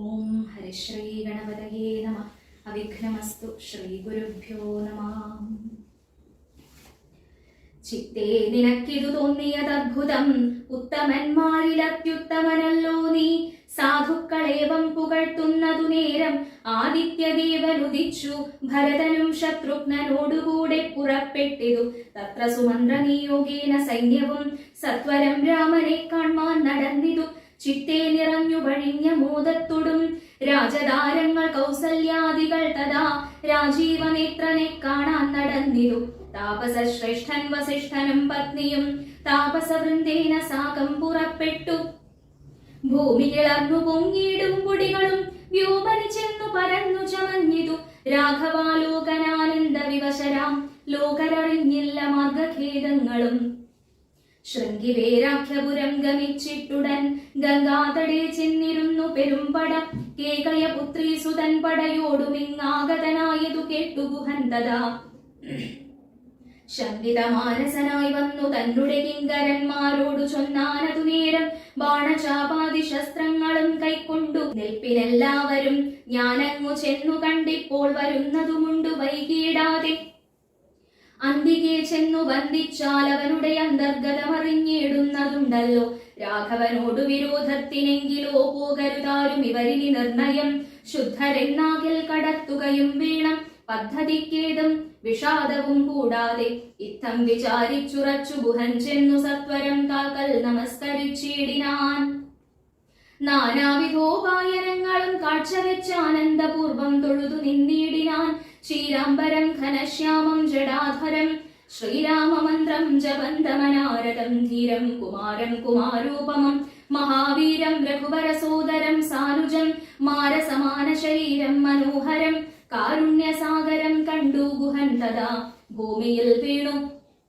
ഓം ഹരിശ്രീ ഗണപതയേ നമ. അവിഘ്നമസ്തു ശ്രീ ഗുരുഭ്യോ നമ. ചിത്തേ നിനക്കിതു തോന്നിയതദ്ഭുതം ഉത്തമന്മാരിലത്യുത്തമനല്ലോ നീ. സാധുക്കളേവം പുകഴ്ത്തുന്നതു നേരം ആദിത്യദേവനുദിച്ചു ഭരതനും ശത്രുഘ്നനോടുകൂടെ പുറപ്പെട്ടിതു. തത്ര സുമന്ത്രനിയോഗേന സൈന്യവും. സത്വരം രാമനെ കാൺമാൻ നടന്നിതു. ചിത്തേ നിറഞ്ഞു വഴിഞ്ഞ മോദത്തൊടും രാജതാരങ്ങൾ കൗസല്യാദികൾ തഥാ രാജീവനേത്രനെ കാണാൻ നടന്നിരു താപസ ശ്രേഷ്ഠൻ വസിഷ്ഠനും പത്നിയും താപസവൃന്ദേന സാകം പുറപ്പെട്ടു. ഭൂമി കിളർന്നു പൊങ്ങിയിടും പൊടികളും വ്യോമനി ചെന്നു പരന്നു ചമഞ്ഞിതു. രാഘവാലോകനാനന്ദ വിവശരാം. ലോകരറിഞ്ഞില്ല മാർഗഖേദങ്ങളും. ശൃംഗിവേരാഖ്യപുരം ഗമിച്ചിട്ടുടൻ ഗംഗാതടേ ചെന്നിരുന്നു പെരുമ്പട. കേകയ പുത്രി സുതൻ പടയോടുമിങ്ങാഗതനായതു കേട്ടു ഗുഹന്തത ശങ്കിതമാനസനായി വന്നു തന്നുടെ കിങ്കരന്മാരോടു ചൊന്നാനതു നേരം. ബാണചാപാതി ശസ്ത്രങ്ങളും കൈക്കൊണ്ടു നിൽപ്പിനെല്ലാവരും ഞാനങ്ങു ചെന്നു കണ്ടിപ്പോൾ വരുന്നതുമുണ്ട് വൈകിയിടാതെ അന്തികെ ചെന്നു ബന്ധിച്ചാൽ അവനുടെ അന്തർഗതമറിഞ്ഞിടുന്നതുണ്ടല്ലോ രാഘവനോടു വിരോധത്തിനെങ്കിലോ പോകരുതാരും ഇവരിനി നിർണയം. ശുദ്ധരെന്നാകിൽ കടത്തുകയും വേണം. പദ്ധതിക്കേതും വിഷാദവും കൂടാതെ. ഇത്തം വിചാരിച്ചുറച്ചു ഗുഹൻ ചെന്നു സത്വരം കാക്കൽ നമസ്കരിച്ചിടിനാൻ. നാനാവിധോപായനങ്ങളും കാഴ്ചവെച്ച് ആനന്ദപൂർവം തൊഴുതു നിന്നീടിനാൻ ശ്രീരാംബരം ഘനശ്യാമം ജടാധരം. ശ്രീരാമമന്ത്രം ജപന്തമനാരതം ധീരം കുമാരം കുമാരോപമം. മഹാവീരം രഘുവരസോദരം സാനുജം മാരസമാന ശരീരം മനോഹരം. കാരുണ്യസാഗരം കണ്ടു ഗുഹൻ തഥാ ഭൂമിയിൽ വീണു.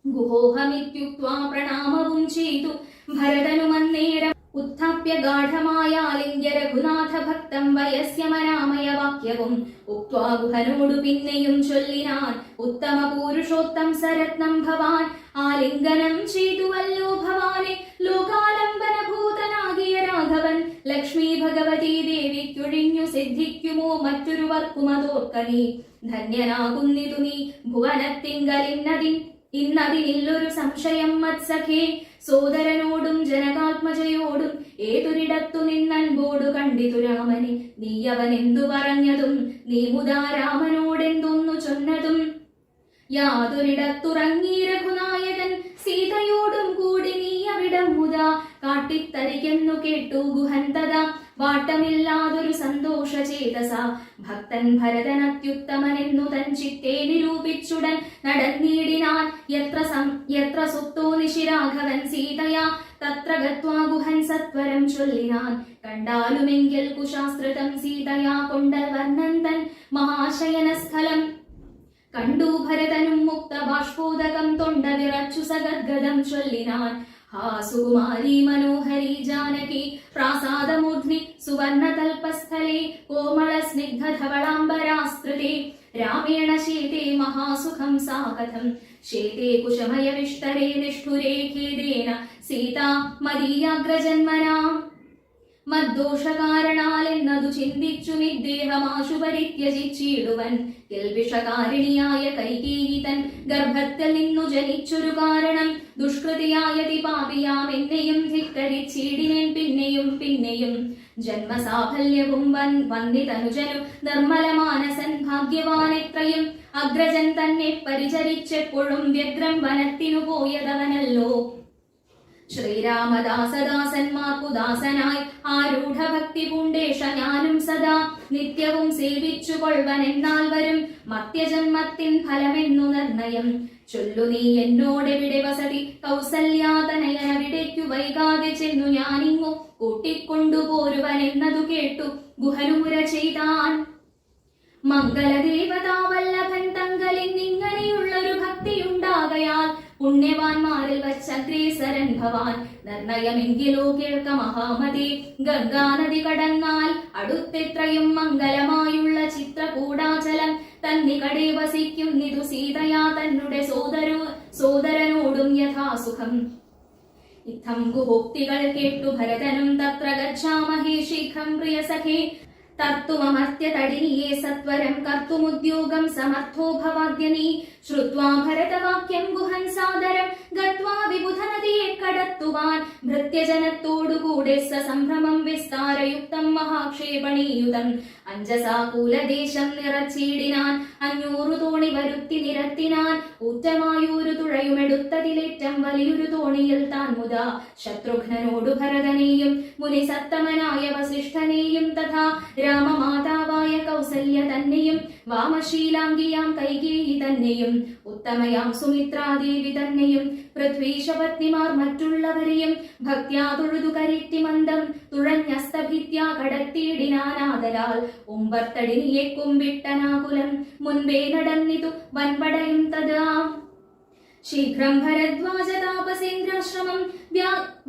ഗുഹോഹമിത്യുക്വാ പ്രണാമവും ചെയ്തു. ഭരതനുമന്നേരം ഉത്ഥാപ്യ ഗാഠമായ ആലിംഗ്യ രഘുനാഥ ഭക്തം വയസ്യമനാമയ വാക്യവും ഉക്വാ ഗുഹനോടു പിന്നെയും ചൊല്ലിനാൻ ഉത്തമ പുരുഷോത്തം സരത്നം ഭവാൻ. ആലിംഗനം ചെയ്തുവല്ലോ ഭവാനെ ലോകാലംബന ഭൂതനാകിയ രാഘവൻ. ലക്ഷ്മി ഭഗവതി ദേവിക്കൊഴിഞ്ഞു സിദ്ധിക്കുമോ മറ്റൊരുവർക്കുമതോർക്കനീ ധന്യനാകുന്നിതു നീ ഭുവനത്തിങ്കലിന്നതിൻ ഇന്നതിനില്ലൊരു സംശയം മത്സഖേ. സോദരനോടും ജനകാത്മജയോടും ഏതൊരിടത്തു നിന്നൻപോടു കണ്ടിതു രാമനെ? നീ അവൻ എന്തു പറഞ്ഞതും? നീ മുതാ രാമനോടെന്തൊന്നു ചൊന്നതും? യാതൊരിടത്തുറങ്ങി രഘുനായകൻ സീതയോടും കൂടി നീ അവിടം മുതാ. കാട്ടിത്തരികെന്നു കേട്ടു ഗുഹന്തത വാട്ടമില്ലാതൊരു സന്തോഷചേതസ. ഭക്തൻ ഭരതനത്യുത്തമനെന്നു തൻ ചിത്തെ നിരൂപിച്ചുടൻ നടന്നീടിനാൻ എത്ര എത്ര സുപ്തോ നിശിരാഘവൻ സീതയാ. തത്ര ഗത്വാ ഗുഹൻ സത്വരം ചൊല്ലിനാൻ. കണ്ടാലുമെങ്കിൽ കുശാസ്ത്രതം സീതയാ കൊണ്ട വർണന്തൻ മഹാശയനസ്ഥലം. കണ്ടു ഭരതനും മുക്ത ബാഷ്പോദകം തൊണ്ട വിറച്ചു സഗദ്ഗതം ചൊല്ലിനാൻ. ഹാ സുകുമാരി മനോഹരി ജാനകി പ്രാസാദമൂർധ്നി സുവർണതൽപസ്ഥലേ കോമള സ്നിഗ്ധ ധവളാംബരാസ്തൃതേ രാമേണ ശീതേ മഹാസുഖം സാകഥം ശേതേ കുശമയ വിഷ്ടരേ നിഷ്ഠുരേ ഖേദേന. സീതാ മദീയാഗ്രജന്മനാ. മദ്ദോഷകാരണാലെന്നതു ചിന്തിച്ചു ഇദ്ദേഹമാശു പരിത്യജിച്ചിടുവൻ കെൽവിഷകാരിണിയായ കൈകേയിതൻ ഗർഭത്തിൽ നിന്നു ജനിച്ചൊരു കാരണം. ദുഷ്കൃതിയായ പാപിയാം എന്നെയും ധിക്കരിച്ചിടിനേൻ പിന്നെയും പിന്നെയും. ജന്മസാഫല്യവും വൻ വന്ദിതനുജനും നിർമ്മലമാനസൻ ഭാഗ്യവാനെത്രയും. അഗ്രജൻ തന്നെ പരിചരിച്ചെപ്പോഴും വ്യഗ്രം വനത്തിനു പോയതവനല്ലോ. ശ്രീരാമദാസദാസന്മാർക്കു ദാസനായി ആരൂഢ ഭക്തി പൂണ്ടേഷ ഞാനും സദാ നിത്യവും സേവിച്ചു കൊൾവൻ എന്നാൽ വരും മർത്യജന്മത്തിൻ ഫലമെന്നു നിർണയം. ചൊല്ലു നീ എന്നോടെവിടെ വസതി? കൗസല്യാതനയനവിടേക്കു വൈകാതെ ചെന്നു ഞാനിങ്ങു കൂട്ടിക്കൊണ്ടുപോരുവൻ എന്നതു കേട്ടു ഗുഹനുമുര ചെയ്താൻ. മംഗളദേവതാവല്ലഭൻ തങ്കലിൽ നിങ്ങനെയുള്ളൊരു ഭക്തിയുണ്ടാകയാൽ പുണ്യവാന്മാരിൽ വച്ചഗ്രേസരൻ ഭവാൻ. നിർണയമെങ്കിലോ കേൾക്ക മഹാമതി ഗംഗാനദി കടന്നാൽ അടുത്തെത്രയും മംഗലമായുള്ള ചിത്രകൂടാചലം. തന്നികടെ വസിക്കുന്നിതു സീതയാ തന്നെ സോദരോ സോദരനോടും യഥാസുഖം. ഇത്തം ഗുഹോക്തികൾ കേട്ടു ഭരതനും തത്ര ഗച്ഛാമഹേ ശീഘ്രം പ്രിയ സഖേ തർത്തുമമർത്യ തടിനിയെ സത്വരം കർത്തുമുദ്യോഗം സമർത്ഥോ ഭവാദ്യ ശ്രുത്വാ ഭരതവാക്യം ഗുഹൻ സാദരം. ഗത്വാ വിബുധനദിയെ കടത്തുവാൻ. ഭൃത്യജനത്തോടുകൂടെ സസംഭ്രമം വിസ്താരയുക്തം മഹാക്ഷേപണീയുതം. അഞ്ചസാകൂലദേശം നിറച്ചിടിനാൻ. അഞ്ഞൂറു തോണി വരുത്തി നിരത്തിനാൻ. ഊറ്റമായൊരു തുഴയുമെടുത്തതിലേറ്റം വലിയൊരു തോണിയിൽ താൻ മുത. ശത്രുഘ്നനോടു ഭരതനെയും മുനിസത്തമനായ വസിഷ്ഠനെയും തഥാ. രാമമാതാവായ കൗസല്യ തന്നെയും വാമശീലാംഗിയാം കൈകേയി തന്നെയും ഉത്തമയാം സുമിത്രാദേവി തന്നെയും പൃഥ്വീശപത്നിമാർ മറ്റുള്ളവരെയും ഭക്യാ തൊഴുതു കരറ്റി മന്ദം തുഴഞ്ഞസ്തഭിത്യാ കടത്തിയിടിനാനാദരാൽ ഉമ്പർത്തടിനിയെ കുമ്പിട്ടനാകുലം മുൻപേ നടന്നിതു വൻപടയും തഥാ ശീഘ്രം ഭരദ്വാജ താപസേന്ദ്രാശ്രമം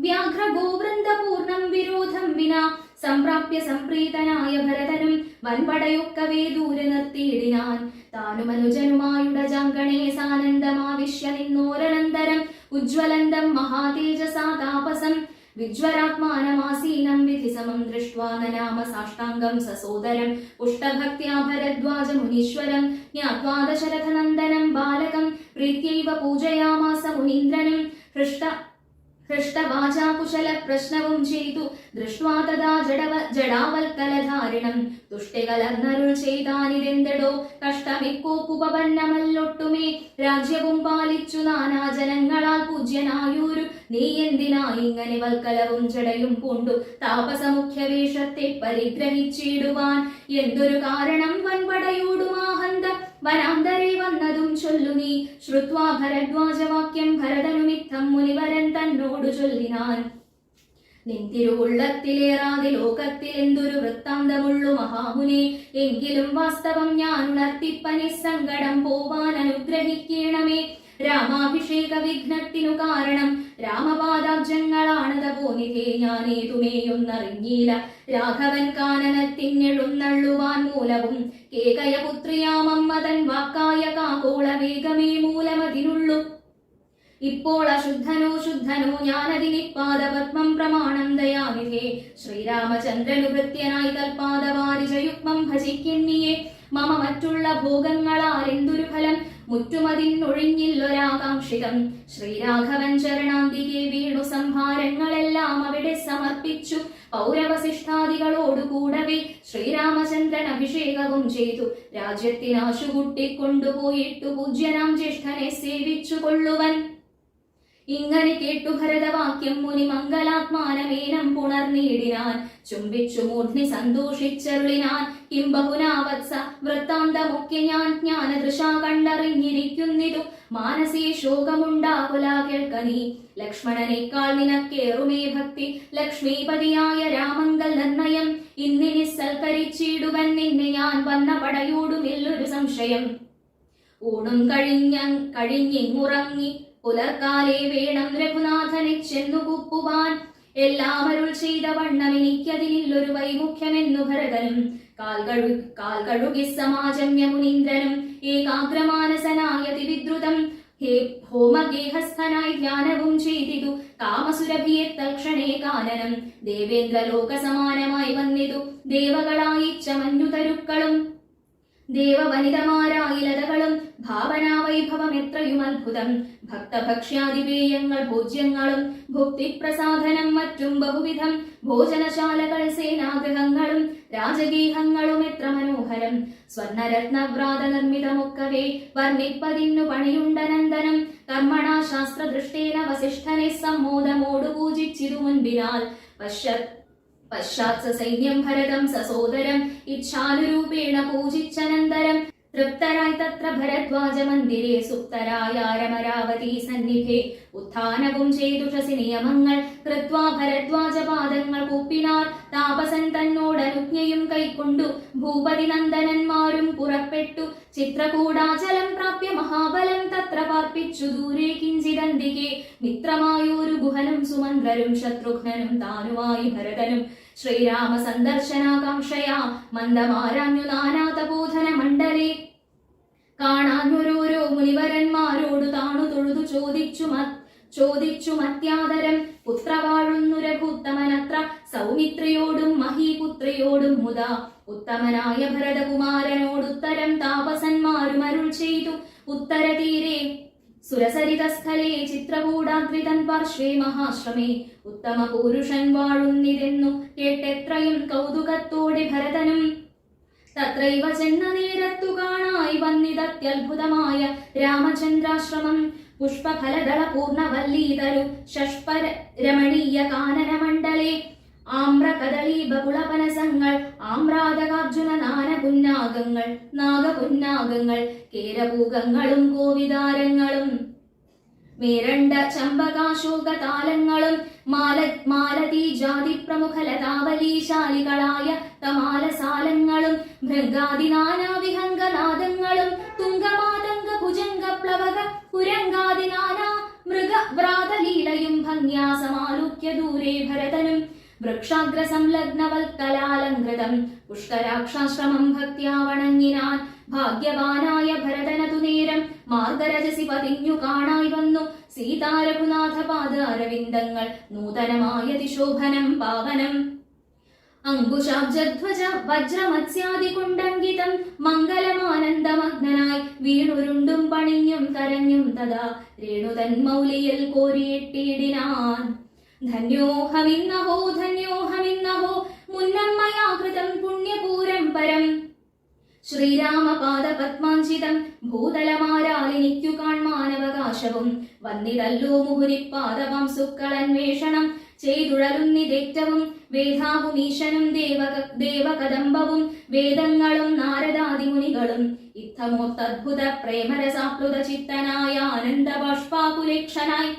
വ്യാഘ്രഗോവൃന്ദപൂർണം വിരോധം വിനാ സംപ്രാപ്യ സംപ്രീതനായ ഭരതനും വൻപടയൊക്കവേ ദൂരെ നിർത്തിയിടിനാൻ. താനുമനുജനുമായുടജാങ്കണേ സാനന്ദമാവിശ്യ നിന്നോരനന്തരം ഉജ്ജ്വലന്തം മഹാതേജസാ താപസം വിജ്വരാത്മാനമാസീനം വിധിസമം ദൃഷ്ട്വാ നനാമ സാഷ്ടാംഗം സസോദരം പുഷ്ടഭക്ത്യാ ഭരദ്വാജ മുനീശ്വരം ജ്ഞാത്വാ ദശരഥനന്ദനം ബാലകം പ്രീത്യൈവ പൂജയാമാസ മുനീന്ദ്രനും ഹൃഷ്ട ഹൃഷ്ടവാചാകുശല പ്രശ്നവും ചെയ്തു. ദൃഷ്ട്വാ തഥാ ജഡവ ജഡാവൽക്കലധാരിണം. തുഷ്ടികലർന്നരുൾ ചെയ്താനിതെന്തടോ? കഷ്ടമിക്കോപ്പുപന്നമല്ലൊട്ടുമേ രാജ്യവും പാലിച്ചു നാനാജനങ്ങളാൽ പൂജ്യനായൂരു. നീ എന്തിനാ ഇങ്ങനെ വൽക്കലവും ജടയും കൊണ്ടു താപസമുഖ്യ വേഷത്തെ പരിഗ്രഹിച്ചിടുവാൻ എന്തൊരു കാരണം വൻപടയോടുമാഹന്ത? വനാന്തരെ വന്നതും ചൊല്ലു നീ. ശ്രുത്വാ ഭരദ്വാജവാക്യം ഭരതനുമിത്തം മുനിവരൻ തന്നോടു ചൊല്ലിനാൻ. നിന്തിരുവുള്ളത്തിലേറാതെ ലോകത്തിൽ എന്തൊരു വൃത്താന്തമുള്ളു മഹാമുനെ. എങ്കിലും വാസ്തവം ഞാൻ ഉണർത്തിപ്പനി സങ്കടം പോവാൻ അനുഗ്രഹിക്കണമേ. രാമാഭിഷേക വിഘ്നത്തിനു കാരണം രാമപാദാബ്ജങ്ങളാണത പോനിതേ ഞാനേതുമേയൊന്നറിഞ്ഞില്ല രാഘവൻ കാനനത്തിന്നെഴുന്നള്ളുവാൻ മൂലവും. കേകയപുത്രിയാമമ്മതൻ വാക്കായ കാകോള വേഗമേ മൂലമതിനുള്ളു. ഇപ്പോൾ അശുദ്ധനോ ശുദ്ധനോ ഞാനതിനിപ്പാദപത്മം പ്രമാണം ദയാനിധേ ശ്രീരാമചന്ദ്രനു ഭൃത്യനായി തൽപാദവാരിജയുഗ്മം ഭജിക്കിന്നിയെ. മമ മറ്റുള്ള ഭോഗങ്ങളാൽ എന്തൊരു ഫലം? മുറ്റുമതിന്നൊഴിഞ്ഞില്ലൊരാകാംക്ഷികം ശ്രീരാഘവൻ ചരണാന്തികെ വീണു സംഹാരങ്ങളെല്ലാം അവിടെ സമർപ്പിച്ചു. പൗരവശിഷ്ടാദികളോടുകൂടവേ ശ്രീരാമചന്ദ്രൻ അഭിഷേകവും ചെയ്തു. രാജ്യത്തിനാശുകുട്ടിക്കൊണ്ടുപോയിട്ടു പൂജ്യനാം ജ്യേഷ്ഠനെ സേവിച്ചു കൊള്ളുവൻ ഇങ്ങനെ കേട്ടു ഭരതവാക്യം മുനി മംഗലാത്മാനമേനം പുണർനീടിനാൻ ചുംബിച്ചു മൂർധ്നി സന്തോഷിച്ചരുളിനാൻ. കിം ബഹുനാവത്സ വൃത്താന്തമൊക്കെ ഞാൻ ജ്ഞാനദൃശാ കണ്ടറിഞ്ഞിരിക്കുന്നിതു. മാനസീ ശോകമുണ്ടാകുല കേൾക്കനീ ലക്ഷ്മണനേക്കാൾ നിനക്കേറുമേ ഭക്തി. ലക്ഷ്മീപതിയായ രാമങ്കൽ നിർണയം. ഇന്നിനി സൽക്കരിച്ചിടുവൻ നിന്നെ ഞാൻ വന്ന പടയോടുമില്ലൊരു സംശയം. ഊണും കഴിഞ്ഞ കഴിഞ്ഞിങ്ങുറങ്ങി പുലർക്കാലേ വേണം രഘുനാഥനെ ചെന്നു കുപ്പുവാൻ. എല്ലാം അരുൾ ചെയ്ത വണ്ണം എനിക്കതിനില്ലൊരു വൈമുഖ്യമെന്നു ഭരതനും. കാൽ കഴു കാൽ കഴുകി സമാജം യമുനീന്ദ്രനും ഏകാഗ്രമാനസനായ തിവിദ്രുതം. ഹേ ഹോമഗേഹസ്ഥനായി ധ്യാനവും ചെയ്തിതു. കാമസുരഭിയെ തൽക്ഷണേ കാനനം. ദേവേന്ദ്ര ലോകസമാനമായി വന്നിതു. ദേവകളായി ചമഞ്ഞുതരുക്കളും. ലതകളും ഭാവനാവൈഭവം എത്രയും അത്ഭുതം ഭക്തഭക്ഷ്യാതിപേയങ്ങൾ ഭോജ്യങ്ങളും ഭുക്തിപ്രസാധനം മറ്റും ബഹുവിധം ഭോജനശാലകൾ സേനാഗ്രഹങ്ങളും രാജഗീഹങ്ങളും എത്ര മനോഹരം. സ്വർണരത്നവ്രാത നിർമ്മിതമൊക്കവേ വർണിപ്പതിന്നു പണിയുണ്ടനന്ദനം കർമ്മണ ശാസ്ത്രദൃഷ്ടേന വസിഷ്ഠനെ സമ്മോദമോടു പൂജിച്ചിതു മുൻപിനാൽ പശ്ചത് പശ്ചാത് സൈന്യം ഭരതം സസോദരം ഇച്ഛാനുരൂപേണ പൂജിച്ചനന്തരം. തൃപ്തരായി തത്ര ഭരദ്വാജ മന്ദിരെ സുപ്തരായ രമരാവതി സന്നിധേ. ഉത്ഥാനവും ചെയ്തുഷസി നിയമങ്ങൾ കൃത്വാ ഭരദ്വാജ പാദങ്ങൾ കൂപ്പിനാർ താപസൻ തന്നോട് അനുജ്ഞയും കൈക്കൊണ്ടു ഭൂപതി നന്ദനന്മാരും പുറപ്പെട്ടു. ചിത്രകൂടാചലം പ്രാപ്യ മഹാബലം തത്ര പാർപ്പിച്ചു ദൂരെ കിഞ്ചിതന്തികെ മിത്രമായൊരു ഗുഹനും സുമന്ത്രരും ശത്രുഘ്നനും താനുമായി ഭരതനും ശ്രീരാമ സന്ദർശനാകാംക്ഷയാ മന്ദമാരാഞ്ഞു നാനാതബോധന മണ്ഡലേ കാണാഞ്ഞൊരോരോ മുനിവരന്മാരോട് താണു തൊഴുതു ചോദിച്ചു ചോദിച്ചു മത്യാദരം. പുത്രവാഴുന്നു രഘുത്തമനത്ര. സൗമിത്രിയോടും മഹീപുത്രിയോടും മുതാ. ഉത്തമനായ ഭരതകുമാരനോടുത്തരം താപസന്മാരും അരുൾ ചെയ്തു. ഉത്തരതീരെ സുരസരിതസ്ഥലേ ചിത്രകൂടാദ്വിതൻ പാർശ്വേ മഹാശ്രമേ. ഉത്തമ പുരുഷൻ വാഴുന്നിരുന്നു കേട്ടെത്രയും കൗതുകത്തോടെ ഭരതനും തത്രൈവ ചെന്ന നേരത്തു കാണായി വന്നിതത്യത്ഭുതമായ രാമചന്ദ്രാശ്രമം. പുഷ്പഫലദള പൂർണവല്ലീതരു ഷഷ്പര രമണീയ കാനനമണ്ഡലേ ആമ്ര കദളി ബകുളപനസങ്ങൾ ആമ്രാതകാർജുന നാനപുന്നാഗങ്ങൾ നാഗപുന്നാഗങ്ങൾ കേരപൂകങ്ങളും കോവിതാരങ്ങളും മേരണ്ട ചമ്പകാശോക താലങ്ങളും മാല മാലതി ജാതി പ്രമുഖ ലതാവലീശാലികളായ തമാലസാലങ്ങളും ഭൃഗാദി നാനാവിഹംഗനാദങ്ങളും തുങ്കമാതംഗ ഭുജംഗ പ്ലവക പുരങ്കാദി നാനാ മൃഗവ്രാതലീലയും ഭംഗ്യാ ദൂരെ ഭരതനും വൃക്ഷാഗ്ര സംലഗ്നവൽക്കലാലങ്കൃതം പുഷ്കരാക്ഷാശ്രമം ഭക്തിയാ വണങ്ങിനാൻ ഭാഗ്യവാനായ ഭരതനതു നേരം മാർഗരജസി പതിഞ്ഞു കാണായി വന്നു. സീതാരഘുനാഥ പാദ അരവിന്ദങ്ങൾ നൂതനമായ ദിശോഭനം പാവനം. അങ്കുശാബ്ജധ്വജ വജ്രമത്സ്യാദി കുണ്ടങ്കിതം മംഗലമാനന്ദമഗ്നായി വീണുരുണ്ടും പണിഞ്ഞും കരഞ്ഞും തഥാ രേണുതൻ മൗലിയിൽ കോരിയിട്ടിടിനാൻ ധന്യോഹമിന്നഹോ ശ്രീരാമപാദ പത്മാഞ്ചിതം ഭൂതലമാരാലിനിക്കു കാൺമാനവകാശവും വന്നിതല്ലോ മുഹുരിപ്പാദവം സുക്കളന്വേഷണം ചെയ്തുഴലുന്നിതേറ്റവും വേദാവുമീശനും ദേവക ദേവകദംബവും വേദങ്ങളും നാരദാദിമുനികളും ഇത്തമോത്തദ്ഭുത പ്രേമരസാപ്ലുത ചിത്തനായ ആനന്ദബാഷ്പാകുലേക്ഷനായി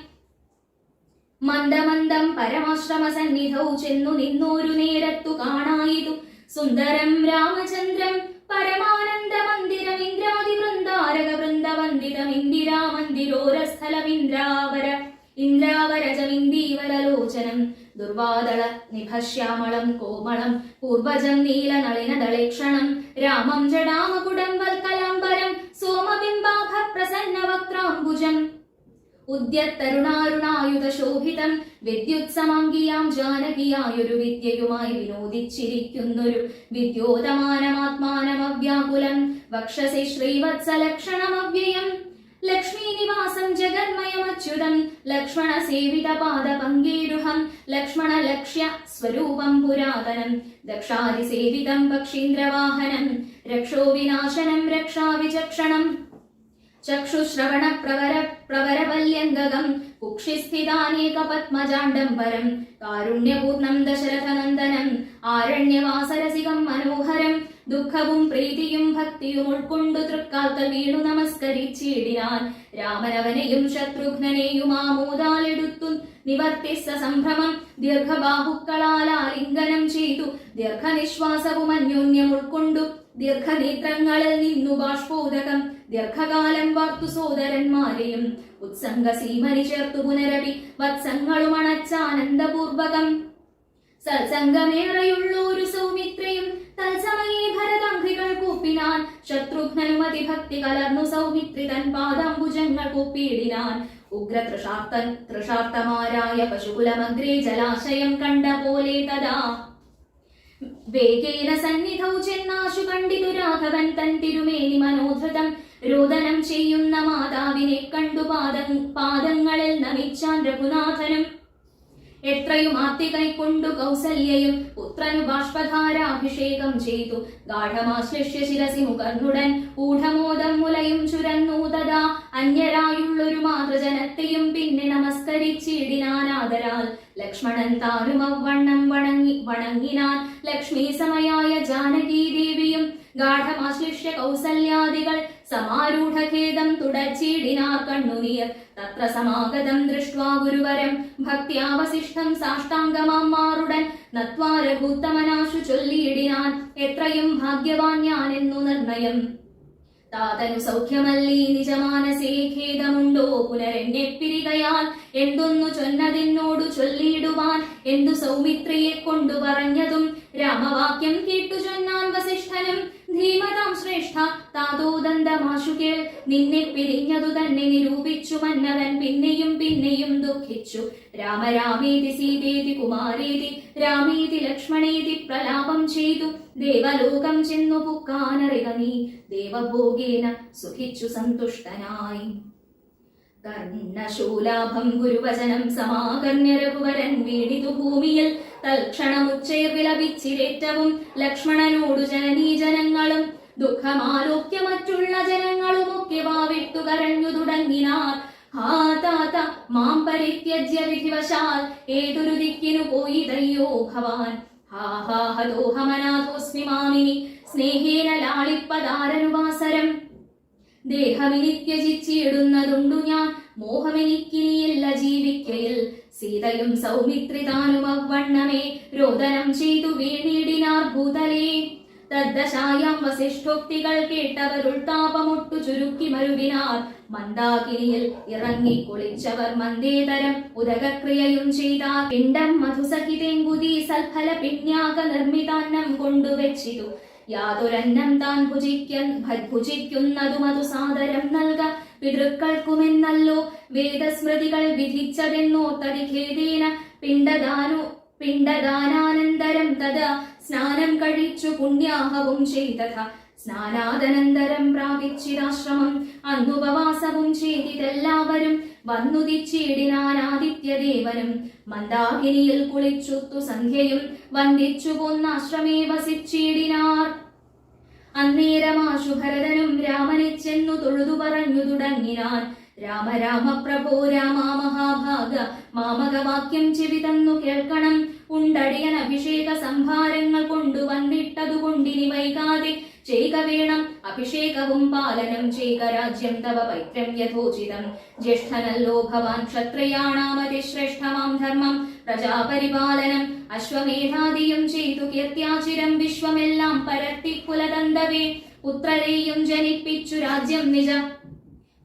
മന്ദമന്ദം പരമാശ്രമ സന്നിധൗ ചെന്നു നിന്നോരു നേരത്തു കാണായിതു സുന്ദരം രാമചന്ദ്രം പരമാനന്ദ മന്ദിരം ഇന്ദ്രാതി വൃന്ദാരക വൃന്ദവന്ദിതം ഇന്ദിരാ മന്ദിരോരസ്ഥലമിന്ദ്രാവര ഇന്ദ്രാവരജമിന്ദീവരലോചനം ദുർവാദള നിഭശ്യാമളം കോമളം പൂർവജം നീലനളിനദളേക്ഷണം രാമം ജടാമകുടംബൽക്കലാംബരം സോമബിംബാഭ പ്രസന്ന വക്രാംബുജം ഉദ്യത്തരുണാരുണായുധ വിദ്യുത്സമംഗിയാം ജാനകിയായൊരു വിദ്യയുമായി വിനോദിച്ചിരിക്കുന്നൊരു വിദ്യോതമാനമാത്മാനമവ്യാകുലം വക്ഷസി ശ്രീവത്സലക്ഷണമവ്യയം. ലക്ഷ്മീനിവാസം ജഗന്മയമച്യുതം. ലക്ഷ്മണ സേവിത പാദ പങ്കേരുഹം. ലക്ഷ്മണ ലക്ഷ്യ സ്വരൂപം പുരാതനം. ദക്ഷാതി സേവിതം പക്ഷീന്ദ്രവാഹനം. രക്ഷോ വിനാശനം രക്ഷാവിചക്ഷണം. ചക്ഷുശ്രവണ പ്രവര പ്രവരവല്യന്തകം കുക്ഷിസ്ഥിതാനേക പത്മജാണ്ഡംബരം കാരുണ്യപൂർണം ദശരഥനന്ദനം ആരണ്യവാസരസികം മനോഹരം ദുഃഖവും പ്രീതിയും ഭക്തിയും ഉൾക്കൊണ്ടു തൃക്കാൽക്കൽ വീണു നമസ്കരിച്ചിടിനാൻ രാമനവനെയും ശത്രുഘ്നനെയും ആമോദാലെടുത്തു നിവർത്തിസ സംഭ്രമം ദീർഘബാഹുക്കളാൽ ആലിംഗനം ചെയ്തു ദീർഘനിശ്വാസവും അന്യോന്യം ഉൾക്കൊണ്ടു ദീർഘനേത്രങ്ങളിൽ നിന്നു ബാഷ്പോദകം ദീർഘകാലം വാർത്തു സോദരന്മാരെയും ഉത്സംഗ സീമനി ചേർത്തു പുനരവി വത്സങ്ങളും അണച്ചാനന്ദപൂർവകം സത്സംഗമേറെയുള്ളൊരു സൗമിത്രയും തത്സമയേ ഭരതാംഘ്രികൾ കൂപ്പിനാൻ ശത്രുഘ്നനും അതിഭക്തി കലർന്നു സൗമിത്രി തൻ പാദാംബുജങ്ങൾ കൂപ്പിയിടിനാൻ. ഉഗ്ര തൃഷാർത്ഥൻ തൃഷാർത്തമാരായ പശുകുലമഗ്രേ ജലാശയം കണ്ട പോലെ തഥാ വേഗേന സന്നിധൗ ചെന്നാശു കണ്ടിതു രാഘവൻ തൻ തിരുമേനി മനോധൃതം. രോദനം ചെയ്യുന്ന മാതാവിനെ കണ്ടു പാദ പാദങ്ങളിൽ നമിച്ചാൻ രഘുനാഥനും എത്രയും ആർത്തി കൊണ്ടു കൗസല്യയും പുത്രനു ബാഷ്പധാര അഭിഷേകം ചെയ്തു. ഗാഠമാശ്ലിഷ്യ ശിരസി മുകർന്നുടൻ ഊഢമോദം മുലയും ചുരന്നൂതതാ അന്യരായുള്ളൊരു മാതൃജനത്തെയും പിന്നെ നമസ്കരിച്ചിടിനാനാദരാൽ ലക്ഷ്മണൻ താനും അവണ്ണം വണങ്ങി വണങ്ങിനാൻ ലക്ഷ്മി സമയായ ജാനകീ ദേവിയും ഗാഠമാശ്ലിഷ്യ കൗസല്യാദികൾ സമാരൂഢഖേദം തുടച്ചീടിനാ കണ്ണുനീർ. തത്ര സമാഗതം ദൃഷ്ട്വാ ഗുരുവരം. ഭക്ത്യാവശിഷ്ടം സാഷ്ടാംഗമാം മാറുടൻ. നത്വാ രഘുത്തമനാശു ചൊല്ലിയിടിനാൻ. എത്രയും ഭാഗ്യവാൻ ഞാനെന്നു നിർണയം. താതനു സൗഖ്യമല്ലീ നിജമാനസേ ഖേദമുണ്ടോ? പുനരെന്നെ പിരികയാൽ എന്തൊന്നു ചൊന്നതിനോടു ചൊല്ലിയിടുവാൻ. എന്തു സൗമിത്രിയെ കൊണ്ടു പറഞ്ഞതും രാമവാക്യം കേട്ടു ചൊന്നാൻ വസിഷ്ഠനും. ധീമതാം ശ്രേഷ്ഠ താതോദന്തമാശു കേൾ. നിന്നെ പിരിഞ്ഞതു തന്നെ നിരൂപിച്ചു മന്നവൻ. പിന്നെയും പിന്നെയും ദുഃഖിച്ചു. രാമരാമേതി സീതേതി കുമാരേതി. രാമേതി ലക്ഷ്മണേതി പ്രലാപം ചെയ്തു. ദേവലോകം ചെന്നു പുക്കാനറിക നീ. ദേവഭോഗേന സുഖിച്ചു സന്തുഷ്ടനായി. കർണശൂലാഭം ഗുരുവചനം സമാകർണ്യ രഘുവരൻ വീണിതു ഭൂമിയിൽ. തൽക്ഷണമുച്ചൈർ വിലപിച്ചിരേറ്റവും ലക്ഷ്മണനോടു ജനനീ ജനങ്ങളും ദുഃഖമാലോക്യ മറ്റുള്ള ജനങ്ങളുമൊക്കെ വാവിട്ടു കരഞ്ഞു തുടങ്ങിനാർ. ഹാ താത മാം പരിത്യജ്യ വിധിവശാൽ ഏതൊരു ദിക്കിനു പോയിതയ്യോ ഭവാൻ. ഹാഹാഹദോഹമനാഥോസ്മി മാമിനി സ്നേഹേന ലാളിപ്പതാരനുവാസരം. ദേഹമിനിത്യജിച്ചിടുന്നതുണ്ടു ഞാൻ. മോഹമെനിക്കിനിയില്ല ജീവിക്കയിൽ സീതയും സൗമിത്രിതാനും അവണ്ണമേ രോദനം ചെയ്തു വീണിടിനാർ ഭൂതലേ. തദ്ദശായാം വസിഷ്ഠോക്തികൾ കേട്ടവരുൾ താപമൊട്ടു ചുരുക്കി മരുവിനാർ. മന്ദാകിനിയിൽ ഇറങ്ങി കുളിച്ചവർ മന്ദേതരം ഉദകക്രിയയും ചെയ്ത. പിണ്ടം മധുസഹിതേങ്കുതി സൽഫല പിണ്യാക നിർമ്മിതാന്നം കൊണ്ടുവച്ചിതു യാതൊരന്നം താൻ ഭുജിക്കൻ ഭുജിക്കുന്നതു മധുസാദരം സാദരം നൽക. പിതൃക്കൾക്കുമെന്നല്ലോ വേദസ്മൃതികൾ വിധിച്ചതെന്നോ തരിഖേദേന പിണ്ടദാനു പിണ്ടദാനാനന്തരം തത് സ്നാനം കഴിച്ചു പുണ്യാഹവും ചെയ്തത സ്നാനാദനന്തരം പ്രാപിച്ചിരാശ്രമം അന്നുപവാസവും ചെയ്തിതെല്ലാവരും വന്നുദിച്ചിടിനാനാദിത്യദേവനും മന്ദാകിനിയിൽ കുളിച്ചുത്തു സന്ധ്യയും വന്ദിച്ചു പോന്നാശ്രമേ വസിച്ചിടിനാർ. അന്നേരമാശു ശുഭരതനും രാമനെ ചെന്നു തൊഴുതു പറഞ്ഞു തുടങ്ങിനാൻ. രാമ രാമ പ്രഭോ രാമ മഹാഭാഗ മാമകവാക്യം ചെവി തന്നു കേൾക്കണം. ഉണ്ടടിയൻ അഭിഷേക സംഭാരങ്ങൾ കൊണ്ടുവന്നിട്ടതു കൊണ്ടിനി വൈകാതെ ചെയ്ക വേണം. അഭിഷേകവും പാലനം ചെയ്ക രാജ്യം തവ പൈത്രം യഥോചിതം. ജ്യേഷ്ഠനല്ലോ ഭവാൻ ക്ഷത്രയാണാമതിശ്രേഷ്ഠമാം ധർമ്മം. പ്രജാപരിപാലനം അശ്വമേധാദിയും ചെയ്തു കീർത്യാചിരം വിശ്വമെല്ലാം പരത്തി കുലതന്തവേ പുത്രരെയും ജനിപ്പിച്ചു രാജ്യം നിജ.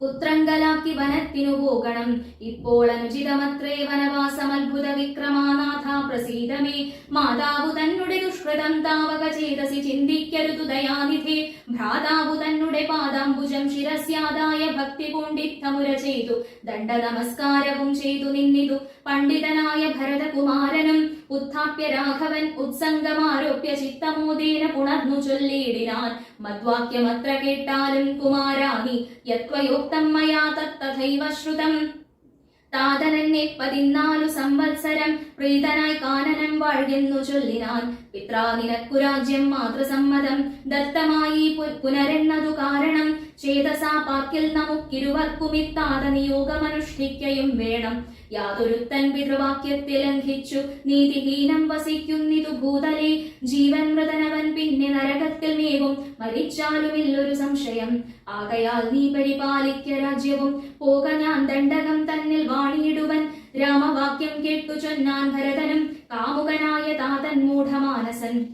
പുത്രങ്കലാക്കി വനത്തിനു പോകണം. ഇപ്പോൾ അനുചിതമത്രേ വനവാസം അത്ഭുത വിക്രമാനാഥ പ്രസീതമേ. മാതാവു തന്നെ ദുഷ്കൃതം താവക ചേതസി ചിന്തിക്കരുതു ദയാനിധേ. ഭ്രാതാവു തന്നെ പാദാംബുജം ശിരസ്യാദായ ഭക്തി പൂണ്ടിത്തമുര ചെയ്തു. ദണ്ഡ നമസ്കാരവും ചെയ്തു നിന്നിതു. പണ്ഡിതനായ ഭരതകുമാരനും ഉത്ഥാപ്യ രാഘവൻ ഉത്സംഗമാരോപ്യ ചിത്തമോദേന പുണർന്നു ചൊല്ലിയിടിനാൻ മദ്വാക്യമത്ര കേട്ടാലും കുമാരാണി. യത്വയോക്തം മയാ തത്തഥൈവ ശ്രുതം താതനെന്നെ പതിനാലു സംവത്സരം പ്രീതനായി കാനനം വാഴ്കെന്നു ചൊല്ലിനാൻ. പിത്രാ രാജ്യം മാതൃസമ്മതം. ദത്തമായി പുനരെന്നതു കാരണം. ചേതസാ പാക്കിൽ നമുക്കിരുവർക്കുമിത്താത നിയോഗമനുഷ്ഠിക്കയും വേണം. യാതൊരുത്തൻ പിതൃവാക്യത്തെ ലംഘിച്ചു. നീതിഹീനം വസിക്കുന്നിതു ഭൂതലെ. ജീവൻ മൃതനവൻ പിന്നെ നരകത്തിൽ മേവും മരിച്ചാലുമില്ലൊരു സംശയം. ആകയാൽ നീ പരിപാലിക്ക രാജ്യവും. പോക ഞാൻ ദണ്ഡകം തന്നിൽ വാണിയിടുവൻ. രാമവാക്യം കേട്ടു ചൊന്നാൻ ഭരതനും കാമുകനായ താതൻ മൂഢമാനസൻ.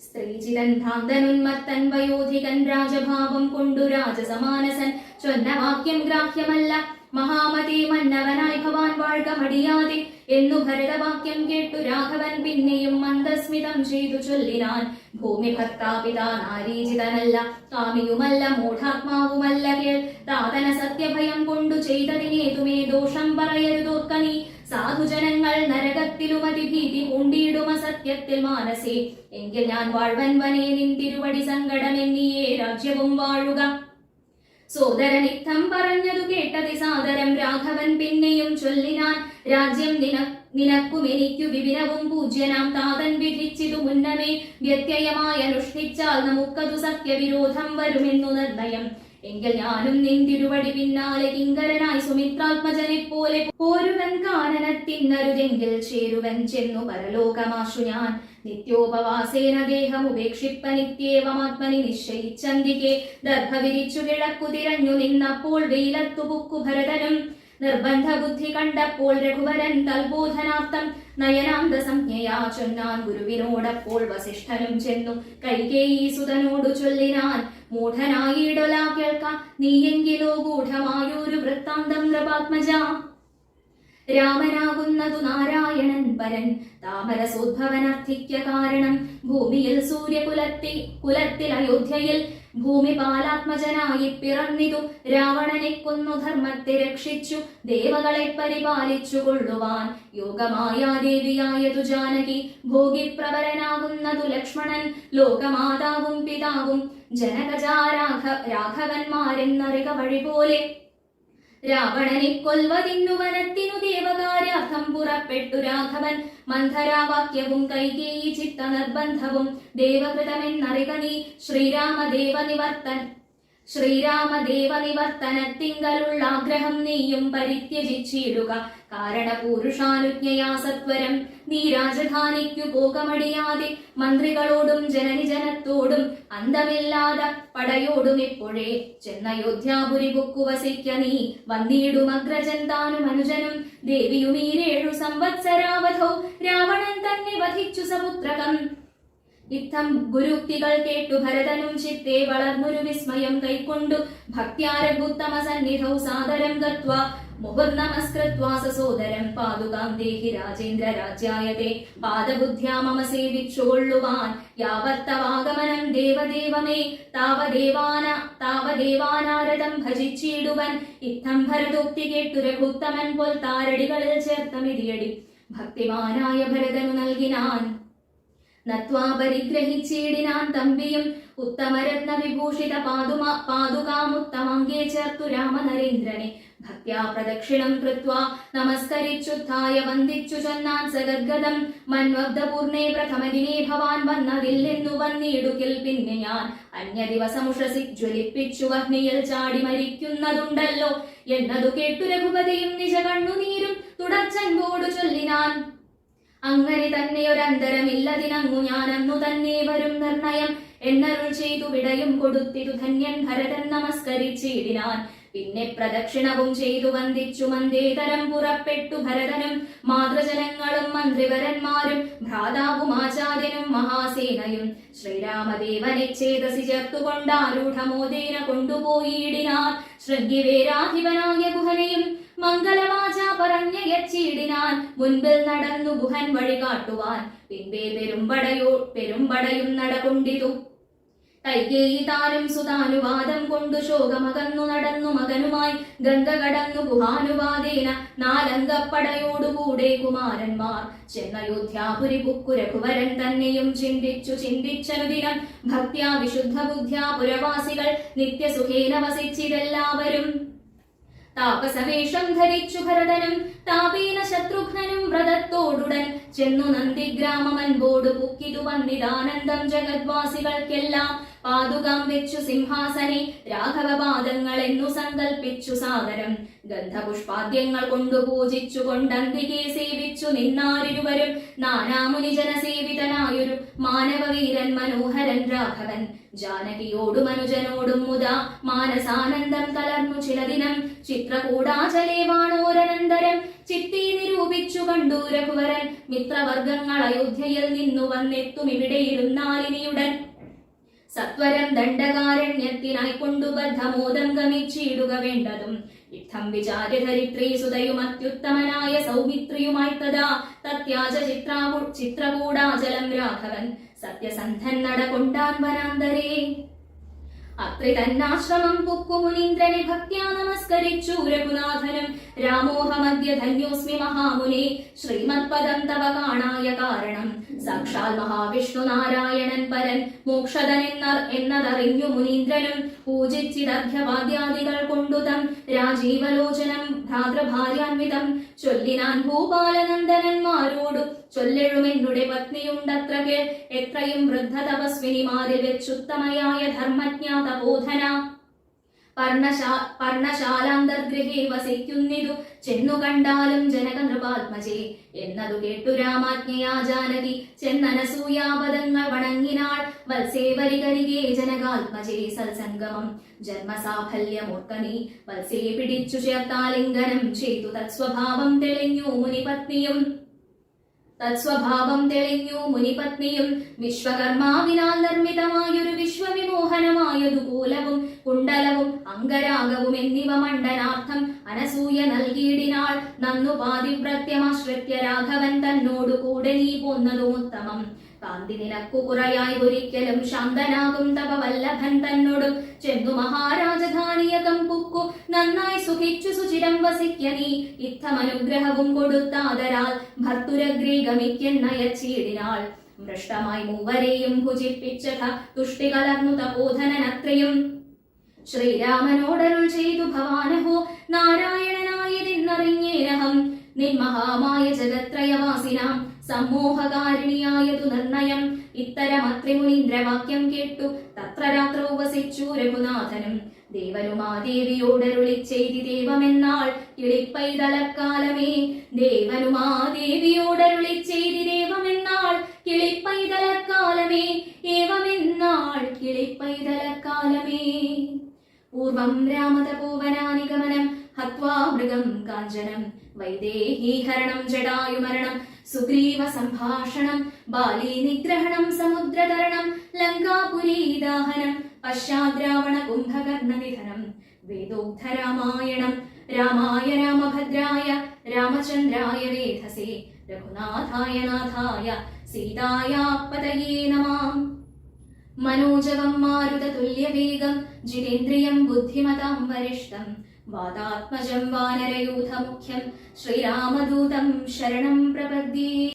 സ്ത്രീചിതൻ ഭ്രാന്തനുന്മത്തൻ വയോധികൻ രാജഭാവം കൊണ്ടു രാജസമാനസൻ. ചൊന്ന വാക്യം ഗ്രാഹ്യമല്ല. മഹാമതി മന്നവനായി ഭവാൻ വാഴ്ക മടിയാതെ എന്നു ഭരതവാക്യം കേട്ടു രാഘവൻ പിന്നെയും മന്ദസ്മിതം ചെയ്തു ചൊല്ലിനാൻ. ഭൂമി ഭർത്താപിതാ നാരീചിതനല്ല കാമിയുമല്ല മൂഢാത്മാവുമല്ല കേൾ. താതന സത്യഭയം കൊണ്ടു ചെയ്തതിനേതുമേ ദോഷം പറയരുതോർക്കനി സാധുജനങ്ങൾ നരകത്തിലും ഭീതി പൂണ്ടിയിടുമ സത്യത്തിൽ മാനസേ. എങ്കിൽ ഞാൻ വാഴ്വൻ വനേ നിൻ തിരുവടി സങ്കടമെന്നിയേ രാജ്യവും വാഴുക. സോദരനിത്തം പറഞ്ഞതു കേട്ടതി സാദരം രാഘവൻ പിന്നെയും ചൊല്ലിനാൻ രാജ്യം നിന നിനക്കും എനിക്കു വിപിനവും പൂജ്യനാം താതൻ വിധിച്ചിതു മുന്നമേ വ്യത്യയമായി അനുഷ്ഠിച്ചാൽ നമുക്കതു സത്യവിരോധം വരുമെന്നു നിർണയം എങ്കിൽ ഞാനും നിന്തിരുവടി പിന്നാലെ കിങ്കരനായി സുമിത്രാത്മജനെ പോലെ പോരുവൻ കാനനത്തിന്നരുതെങ്കിൽ ചേരുവൻ ചെന്നു പരലോകമാശു ഞാൻ. നിത്യോപവാസേന ദേഹം ഉപേക്ഷിപ്പ നിത്യേവമാത്മനി നിശ്ചയിച്ചന്തികെ ദർഭ വിരിച്ചു കിഴക്കു തിരഞ്ഞു നിന്നപ്പോൾ വെയിലത്തു പുക്കു ഭരതനും. നിർബന്ധ ബുദ്ധി കണ്ടപ്പോൾ രഘുവരൻ തൽബോധനാർത്ഥം നയനാന്ത സംജ്ഞയാ ചൊന്നാൻ ഗുരുവിനോടപ്പോൾ വസിഷ്ഠനും ചെന്നു. കൈകേയി സുതനോടു ചൊല്ലിനാൻ മൂഢനായിടൊലാ കേൾക്ക. നീയെങ്കിലോ ഗൂഢമായൊരു വൃത്താന്തം നൃപാത്മജ. രാമനാകുന്നതു നാരായണൻ പരൻ. താമരസോദ്ഭവനർത്ഥിക്ക കാരണം. ഭൂമിയിൽ സൂര്യകുലത്തിൽ കുലത്തിൽ അയോധ്യയിൽ ഭൂമി പാലാത്മജനായി പിറന്നിതു. രാവണനെ കൊന്നു ധർമ്മത്തെ രക്ഷിച്ചു. ദേവകളെ പരിപാലിച്ചു കൊള്ളുവാൻ യോഗമായ ദേവിയായതു ജാനകി. ഭോഗിപ്രവരനാകുന്നതു ലക്ഷ്മണൻ ലോകമാതാവും പിതാവും. ജനകജാരാഘ രാഘവന്മാരെന്നറിക വഴി പോലെ രാവണനെ കൊൽവതിന്നു വനത്തിനു ദേവകാര്യാർത്ഥം പുറപ്പെട്ടു രാഘവൻ. മന്ധരാവാക്യവും കൈകേയി ചിത്ത നിർബന്ധവും ദേവകൃതമെന്നറിക നീ ശ്രീരാമദേവ നിവർത്തൻ ശ്രീരാമദേവ നിവർത്തനത്തിങ്കലുള്ള ആഗ്രഹം നീയും പരിത്യജിച്ചിടുക. കാരണ പുരുഷാനുജ്ഞയാ സത്വരം നീ രാജധാനിക്കു പോകമടിയാതെ മന്ത്രികളോടും ജനനിജനത്തോടും അന്തമില്ലാതെ പടയോടും ഇപ്പോഴേ ചെന്നയോധ്യാപുരി ബുക്കു വസിക്ക നീ. വന്നിടും അഗ്രജൻ താനും അനുജനും ദേവിയുമീരേഴു സംവത്സരാവധോ. രാവണൻ തന്നെ വധിച്ചു സപുത്രകം. ഇത്തം ഗുരുക്തികൾ കേട്ടു ഭരതനും ചിത്തെ വളർന്നൊരു വിസ്മയം കൈക്കൊണ്ടു. ഭക്ത്യാരഭുത്തമ സന്നിധൗ സാദരം ഗത്വ. മുഹുർനമസ്കൃത്വാ സസോദരം പാതുകാം ദേഹി രാജേന്ദ്ര രാജ്യായതേ. പാദബുദ്ധ്യാ മമ സേവിച്ചുകൊള്ളുവാൻ യാവത്തവാഗമനം ദേവദേവമേ. താവദേവാന താവദേവാനാരതം ഭജിച്ചിടുവൻ. ഇത്തം ഭരതോക്തി കേട്ടു രഘുത്തമൻ പോൽ താരടികളിൽ ചേർത്ത മിതിയടി. ഭക്തിമാനായ ഭരതനു നൽകിനാൻ. നത്വാ പരിഗ്രഹിച്ചിടിനാൻ തമ്പിയും ഉത്തമരത്ന വിഭൂഷിത പാതുമ പാതുകാമുത്തമംഗേ ചേർത്തു രാമനരേന്ദ്രനെ. ഭക്യാ പ്രദക്ഷിണം കൃത്വാ നമസ്കരിച്ചുത്ഥായ വന്ദിച്ചു ചൊന്നാൻ സഗദ്ഗതം. മന്വബ്ദപൂർണേ പ്രഥമദിനേ ഭവാൻ വന്നതില്ലെന്നു വന്നിടുക്കിൽ. പിന്നെ ഞാൻ അന്യദിവസമുഷസി ജ്വലിപ്പിച്ചു അഗ്നിയിൽ ചാടി മരിക്കുന്നതുണ്ടല്ലോ. എന്നതു കേട്ടു രഘുപതിയും നിജ കണ്ണുനീരും തുടച്ചൻപോടു ചൊല്ലിനാൻ. അങ്ങനെ തന്നെ ഒരന്തരമില്ലതിനങ്ങു ഞാനന്നു തന്നെ വരും നിർണയം. എന്നരുൾ ചെയ്തു വിടയും കൊടുത്തിതു ധന്യൻ ഭരതൻ നമസ്കരിച്ചിടിനാൻ. പിന്നെ പ്രദക്ഷിണവും ചെയ്തു വന്ദിച്ചു മന്ദേതരം പുറപ്പെട്ടു ഭരതനും മാതൃജനങ്ങളും മന്ത്രിവരന്മാരും ഭ്രാതാവും ആചാര്യനും മഹാസേനയും. ശ്രീരാമദേവനെ ചേതസി ചേർത്തുകൊണ്ട് ആരൂഢമോദേന കൊണ്ടുപോയിടിനാർ ശൃംഗിവേരാധിപനായ ഗുഹനയും മംഗളവാച പറഞ്ഞയച്ചിടിനാൻ മുൻപിൽ നടന്നു ഗുഹൻ വഴി കാട്ടുവാൻ. പിൻപേ പെരുമ്പടയോ പെരുമ്പടയും നടകൊണ്ടിതു. കൈകേയി താനും സുതാനുവാദം കൊണ്ടു ശോകമകന്നു നടന്നു മകനുമായി ഗംഗ കടന്നു ഗുഹാനുവാദേന നാലംഗപ്പടയോടുകൂടെ കുമാരന്മാർ. ചെന്നയോധ്യാപുരി പുക്കു രഘുവരൻ തന്നെയും ചിന്തിച്ചു ചിന്തിച്ചനുദിനം ഭക്ത്യാ വിശുദ്ധ ബുദ്ധ്യാ പുരവാസികൾ നിത്യസുഖേന വസിച്ചിതെല്ലാവരും. താപസവേഷം ധരിച്ചു ഭരതനും താപീന ശത്രുഘ്നനും വ്രതത്തോടുടൻ ചെന്നു നന്ദിഗ്രാമമൻപോട് പുക്കിതു വന്നിതാനന്ദം ജഗദ്വാസികൾക്കെല്ലാം. പാതുകം വെച്ചു സിംഹാസനെ രാഘവപാദങ്ങൾ എന്നു സങ്കൽപ്പിച്ചു സാദരം ഗന്ധപുഷ്പാദ്യങ്ങൾ കൊണ്ടു പൂജിച്ചു കൊണ്ടന്തികെ സേവിച്ചു നിന്നാരിരുവരും. നാനാമുനിജന സേവിതനായൊരു മാനവവീരൻ മനോഹരൻ രാഘവൻ. ജാനകിയോടു മനുജനോടും മുത മാനസാനന്ദം കലർന്നു ചില ദിനം ചിത്രകൂടാചലേവാണോരനന്തരം ചിത്തി നിരൂപിച്ചു കണ്ടു രഘുവരൻ. മിത്രവർഗങ്ങൾ അയോധ്യയിൽ നിന്നു വന്നെത്തും ഇവിടെ ഇരുന്നാലിനിയുടൻ സത്വരം ദണ്ഡകാരണ്യത്തിനായി കൊണ്ടു ബദ്ധമോദം ഗമിച്ചിടുക വേണ്ടതും. ഇത്തം വിചാര്യ ധരിത്രീ സുതയും അത്യുത്തമനായ സൗമിത്രിയുമായി തഥാ തത്യാജ ചിത്രാ ചിത്രകൂടാചലം രാഘവൻ. സത്യസന്ധൻ നടകൊണ്ടാൻ വനാന്തരേ. അത്രി തന്നാശ്രമം പുക്കു മുനീന്ദ്രനെ ഭക്ത്യാ നമസ്കരിച്ചു. രഘുനാഥനം രാമോഹമദ്യ ധന്യോസ്മി മഹാമുനെ ശ്രീമത്പദം തവ കാണായ കാരണം. സാക്ഷാൽ മഹാവിഷ്ണു നാരായണൻ പരൻ മോക്ഷതനെന്നർ എന്നതറിഞ്ഞു മുനീന്ദ്രനും പൂജിച്ചിതർഘ്യവാദ്യാദികൾ കൊണ്ടുതം രാജീവലോചനം ഭ്രാതൃഭാര്യാൻവിതം ചൊല്ലിനാൻ ഭൂപാലനന്ദനന്മാരോടു ചൊല്ലെഴുമെന്നുടെ പത്നിയുണ്ടത്ര കേൾ എത്രയും വൃദ്ധ തപസ്വിനിമാരിൽ വെച്ചുത്തമയായ ധർമ്മജ്ഞാത പർണശാ പർണശാലാന്തർഗൃഹേ വസിക്കുന്നിതു. ചെന്നു കണ്ടാലും ജനക നൃപാത്മജേ എന്നതു കേട്ടു രാമാജ്ഞയാ ജാനകി. ചെന്നനസൂയാപദങ്ങൾ വണങ്ങിനാൾ വത്സേവരികരികേ ജനകാത്മജേ സത്സംഗമം. ജന്മസാഫല്യമോർക്കനീ വത്സേ പിടിച്ചു ചേർത്താലിംഗനം ചെയ്തു തത്സ്വഭാവം തെളിഞ്ഞു മുനിപത്നിയും. തത്സ്വഭാവം തെളിഞ്ഞു മുനിപത്നിയും വിശ്വകർമാവിനാൽ നിർമ്മിതമായൊരു വിശ്വവിമോഹനമായതു കൂലവും കുണ്ടലവും അങ്കരാഗവും എന്നിവ മണ്ഡനാർത്ഥം അനസൂയ നൽകിയിടിനാൾ നന്നു പാതിവ്രത്യമാശ്രിത്യ രാഘവൻ തന്നോടു കൂടെ നീ പോന്നതും ഉത്തമം കാന്തി നിനക്കു കുറയായി ഒരിക്കലും. ശാന്തനാകും തപ വല്ലഭൻ തന്നോടും. ചെന്നു മഹാരാജധാനിയകം പുക്കു. നന്നായി സുഖിച്ചു സുചിരം വസിക്ക നീ. ഇത്തമനുഗ്രഹവും കൊടുത്താതരാൽ ഭർത്തുരഗ്രേ മൃഷ്ടമായി മൂവരെയും ഭുജിപ്പിച്ചത തുഷ്ടി കലർന്നു തപോധനനത്രയും. ശ്രീരാമനോടരുൾ ചെയ്തു ഭവാനഹോ. നാരായണനായതെന്നറിഞ്ഞേരഹം. നിന്മഹാമായ ജഗത്രയവാസിനാം. സമ്മോഹകാരിണിയായതു നിർണയം. ഇത്തരമത്രിമുനീന്ദ്രവാക്യം കേട്ടു. തത്ര രാത്രോ വസിച്ചു രഘുനാഥനും. ദേവനുമാദേവിയോടരുളി ചെയ്തി ദേവമെന്നാൾ കിളിപ്പൈതലക്കാലമേ. ദേവനുമാദേവിയോടരുളി ചെയ്തി ദേവമെന്നാൾ കിളിപ്പൈതലക്കാലമേ. ഏവമെന്നാൾ കിളിപ്പൈതലക്കാലമേ. പൂർവം രാമതപോവനാനിഗമനം. ഹത്വാ മൃഗം കാഞ്ചനം. വൈദേഹീഹരണം ജടായുമരണം. സുഗ്രീവ സംഭാഷണം ബാലീ നിഗ്രഹണം സമുദ്രതരണം ലങ്കാപുരീദാഹനം പശ്ചാദ്രാവണ കുംഭകർണ നിധനം വേദോക്തരാമായണം രാമായ രാമഭദ്രായ രാമചന്ദ്രായ വേധസേ രഘുനാഥായ നാഥായ സീതായാപതയേ നമാം. മനോജവം മാരുതതുല്യവേഗം ജിതേന്ദ്രിയം ബുദ്ധിമതാം വരിഷ്ഠം വാതാത്മജം വാനരയൂഥമുഖ്യം ശ്രീരാമദൂതം ശരണം പ്രപദ്യേ